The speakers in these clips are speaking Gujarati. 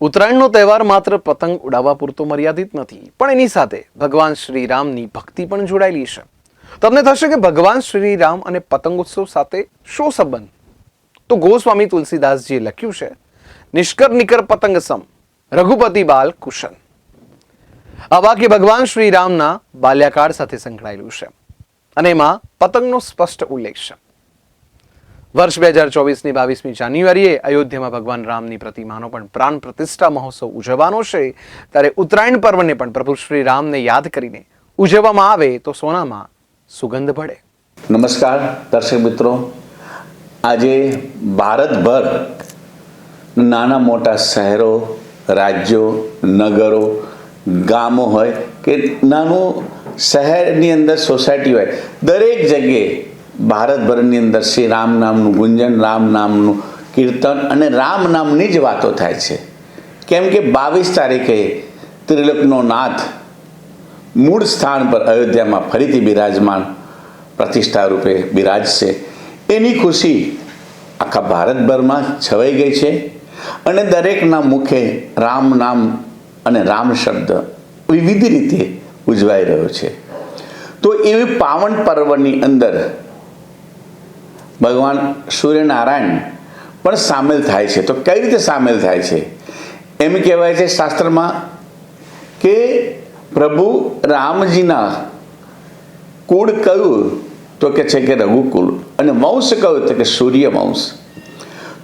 ઉત્તરાયણનો તહેવાર માત્ર પતંગ ઉડાવવા પૂરતો મર્યાદિત નથી, પણ એની સાથે ભગવાન શ્રીરામની ભક્તિ પણ જોડાયેલી છે. તમને થશે કે ભગવાન શ્રી રામ અને પતંગોત્સવ સાથે શો સંબંધ? તો ગોસ્વામી તુલસીદાસજીએ લખ્યું છે, નિષ્કર નિકર પતંગ સમ રઘુપતિ બાલ કુશન. આ વાક્ય ભગવાન શ્રીરામના બાલ્યાકાળ સાથે સંકળાયેલું છે. અને એમાં પતંગનો સ્પષ્ટ ઉલ્લેખ છે. વર્ષ બે હજાર ચોવીસની બાવીસમી જાન્યુઆરીએ અયોધ્યામાં ભગવાન રામની પ્રતિમાનો પણ પ્રાણ પ્રતિષ્ઠા મહોત્સવ ઉજવવાનો છે. ત્યારે ઉત્તરાયણ પર્વને પણ પ્રભુ શ્રી રામને યાદ કરીને ઉજવવામાં આવે તો સોનામાં સુગંધ ભળે. નમસ્કાર, દર્શક મિત્રો. આજે ભારતભર નાના મોટા શહેરો, રાજ્યો, નગરો, ગામો હોય કે નાનું શહેરની અંદર સોસાયટી હોય, દરેક જગ્યાએ ભારતભરની અંદર શ્રી રામ નામનું ગુંજન, રામ નામનું કીર્તન અને રામ નામની જ વાતો થાય છે. કેમ કે બાવીસ તારીખે ત્રિલોકનો નાથ મૂળ સ્થાન પર અયોધ્યામાં ફરીથી બિરાજમાન પ્રતિષ્ઠા રૂપે બિરાજશે. એની ખુશી આખા ભારતભરમાં છવાઈ ગઈ છે અને દરેકના મુખે રામ નામ અને રામ શબ્દ વિવિધ રીતે ઉજવાઈ રહ્યો છે. તો એવી પાવન પર્વની અંદર ભગવાન સૂર્યનારાયણ પણ સામેલ થાય છે. તો કઈ રીતે સામેલ થાય છે? એમ કહેવાય છે શાસ્ત્રમાં કે પ્રભુ રામજીના કુળ કયું? તો કે છે કે રઘુકુળ. અને વંશ કયું? તો કે સૂર્યવંશ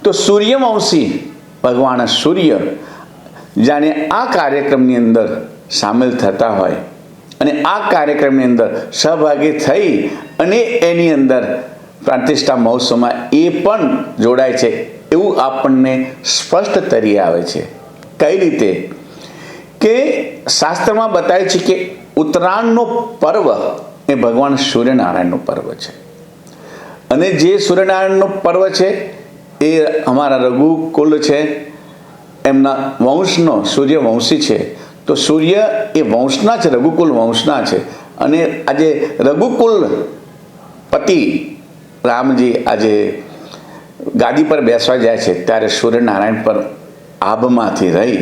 તો સૂર્યવંશી ભગવાન સૂર્ય જાણે આ કાર્યક્રમની અંદર સામેલ થતા હોય. અને આ કાર્યક્રમની અંદર સહભાગી થઈ અને એની અંદર પ્રતિષ્ઠા મહોત્સવમાં એ પણ જોડાય છે. એવું આપણને સ્પષ્ટ તરી આવે છે. કઈ રીતે? કે શાસ્ત્રમાં બતાવે છે કે ઉત્તરાયણનો પર્વ એ ભગવાન સૂર્યનારાયણનો પર્વ છે. અને જે સૂર્યનારાયણનો પર્વ છે, એ અમારા રઘુકુલ છે, એમના વંશનો સૂર્ય વંશી છે. તો સૂર્ય એ વંશના છે રઘુકુલ વંશના છે. અને આજે રઘુકુલ પતિ રામજી આજે ગાદી પર બેસવા જાય છે, ત્યારે સૂર્યનારાયણ પર આભમાંથી રહી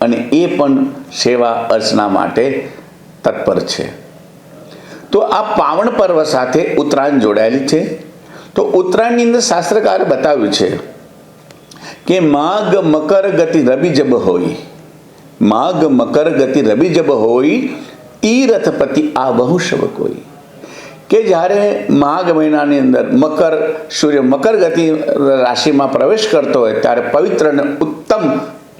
અને એ પણ સેવા અર્ચના માટે તત્પર છે. તો આ પાવણ પર્વ સાથે ઉત્તરાયણ જોડાયેલી છે. તો ઉત્તરાયણની અંદર શાસ્ત્રકારે બતાવ્યું છે કે માઘ મકર ગતિ રવિ જબ હોય. માઘ મકર ગતિ રવિ જબ હોય તીરથપતિ આ બહુ શબ કોઈ. કે જ્યારે માઘ મહિનાની અંદર મકર, સૂર્ય મકર ગતિ રાશિમાં પ્રવેશ કરતો હોય, ત્યારે પવિત્ર અને ઉત્તમ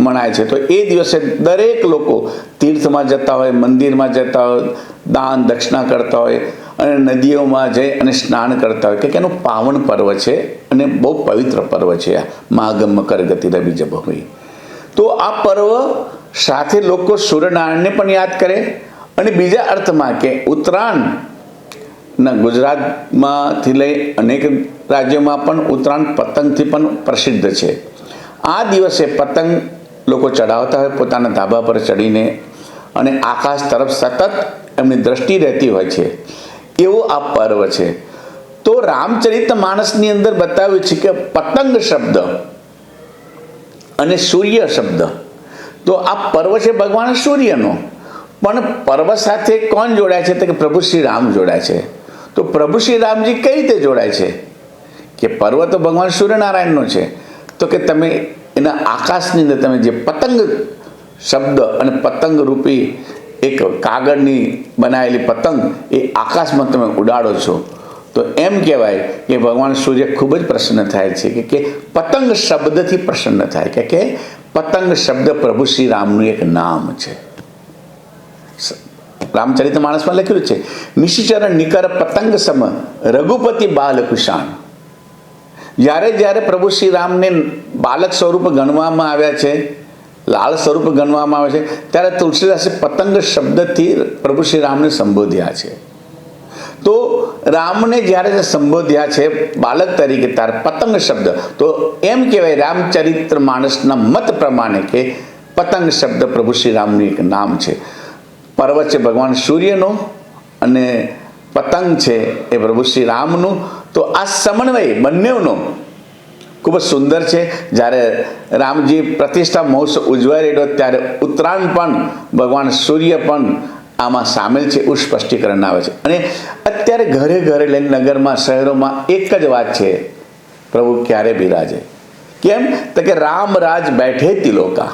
મનાય છે. તો એ દિવસે દરેક લોકો તીર્થમાં જતા હોય, મંદિરમાં જતા હોય, દાન દક્ષિણા કરતા હોય અને નદીઓમાં જઈ અને સ્નાન કરતા હોય. કે એનું પાવન પર્વ છે અને બહુ પવિત્ર પર્વ છે આ માઘ મકર ગતિ રવિ જબ તો આ પર્વ સાથે લોકો સૂર્યનારાયણને પણ યાદ કરે અને બીજા અર્થમાં કે ઉત્તરાયણ ના, ગુજરાતમાંથી લઈ અનેક રાજ્યોમાં પણ ઉત્તરાયણ પતંગથી પણ પ્રસિદ્ધ છે. આ દિવસે પતંગ લોકો ચડાવતા હોય, પોતાના ધાબા પર ચડીને અને આકાશ તરફ સતત એમની દ્રષ્ટિ રહેતી હોય છે. એવો આ પર્વ છે. તો રામચરિત માણસની અંદર બતાવ્યું છે કે પતંગ શબ્દ અને સૂર્ય શબ્દ. તો આ પર્વ છે ભગવાન સૂર્યનો. પણ પર્વ સાથે કોણ જોડાય છે? તો કે પ્રભુ શ્રી રામ જોડાય છે. તો પ્રભુ શ્રી રામજી કઈ રીતે જોડાય છે? કે પર્વ તો ભગવાન સૂર્યનારાયણનો છે. તો કે તમે એના આકાશની અંદર તમે જે પતંગ શબ્દ અને પતંગ રૂપી એક કાગળની બનાવેલી પતંગ એ આકાશમાં તમે ઉડાડો છો. તો એમ કહેવાય કે ભગવાન સૂર્ય ખૂબ જ પ્રસન્ન થાય છે. કે પતંગ શબ્દથી પ્રસન્ન થાય. કે પતંગ શબ્દ પ્રભુ શ્રી રામનું એક નામ છે. રામચરિત માણસમાં લખ્યું છે, નિશિચર નિકર પતંગ સમ રઘુપતિ બાલકુશાણ જ્યારે જ્યારે પ્રભુ શ્રી રામને બાલક સ્વરૂપ ગણવામાં આવ્યા છે લાલ સ્વરૂપ ગણવામાં આવે છે, ત્યારે તુલસીદાસે પતંગ શબ્દથી પ્રભુ શ્રી રામને સંબોધ્યા છે. તો રામને જ્યારે સંબોધ્યા છે, બાલક તરીકે ત્યારે પતંગ શબ્દ, તો એમ કહેવાય રામચરિત્ર માણસના મત પ્રમાણે કે પતંગ શબ્દ પ્રભુ શ્રી રામનું એક નામ છે. પર્વ છે ભગવાન સૂર્યનો અને પતંગ છે એ પ્રભુ શ્રી રામનું તો આ સમન્વય બંનેનો ખૂબ ખૂબ જ સુંદર છે. જ્યારે રામજી પ્રતિષ્ઠા મહોત્સવ ઉજવાઈ રહ્યો ત્યારે ઉત્તરાયણ પણ ભગવાન સૂર્ય પણ આમાં સામેલ છે એવું સ્પષ્ટીકરણ આવે છે. અને અત્યારે ઘરે ઘરે લઈને નગરમાં, શહેરોમાં એક જ વાત છે, પ્રભુ ક્યારે બિરાજે? કેમ? તો કે રામ રાજ બેઠે તિલોકા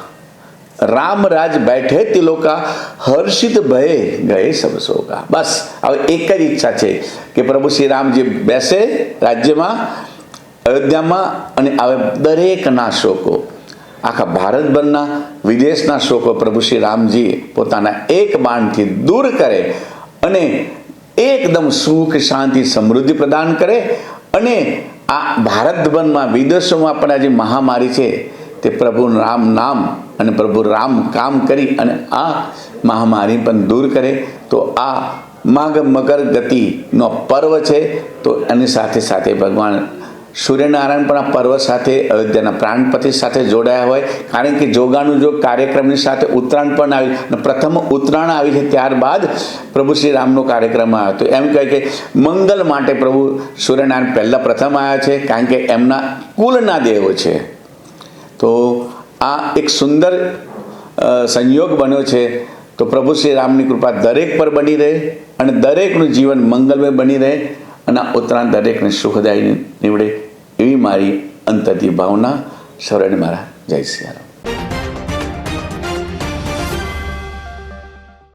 રામ રાજ બેઠે તિલોકા, હર્ષિત ભયે ગયે સબ શોકા બસ, હવે એક જ ઈચ્છા છે કે પ્રભુ શ્રી રામજી બેસે રાજ્યમાં, અયોધ્યામાં અને હવે દરેકના શોકો, આખા ભારતભરના વિદેશના શોકો પ્રભુ શ્રી રામજી પોતાના એક બાણથી દૂર કરે અને એકદમ સુખ, શાંતિ, સમૃદ્ધિ પ્રદાન કરે અને આ ભારતભરમાં વિદેશોમાં પણ આજે મહામારી છે તે પ્રભુ રામ નામ અને પ્રભુ રામ કામ કરી અને આ મહામારી પણ દૂર કરે. તો આ માગ મકર ગતિનો પર્વ છે. તો એની સાથે સાથે ભગવાન સૂર્યનારાયણ પણ આ પર્વ સાથે અયોધ્યાના પ્રાણપતિ સાથે જોડાયા હોય. કારણ કે જોગાનું જોગ કાર્યક્રમની સાથે ઉત્તરાયણ પણ આવી અને પ્રથમ ઉત્તરાયણ આવી છે ત્યારબાદ પ્રભુ શ્રી રામનો કાર્યક્રમ આવ્યો. તો એમ કહે કે મંગલ માટે પ્રભુ સૂર્યનારાયણ પહેલાં પ્રથમ આવ્યા છે. કારણ કે એમના કુલના દેવો છે. તો આ એક સુંદર સંયોગ બન્યો છે. તો પ્રભુ શ્રી રામની કૃપા દરેક પર બની રહે અને દરેકનું જીવન મંગલમય બની રહે અને ઉત્તરાયણ દરેકને સુખદાયી નીવડે એવી મારી અંતરથી ભાવના સૌરાષ્ટ્ર મારા જય સિયારામ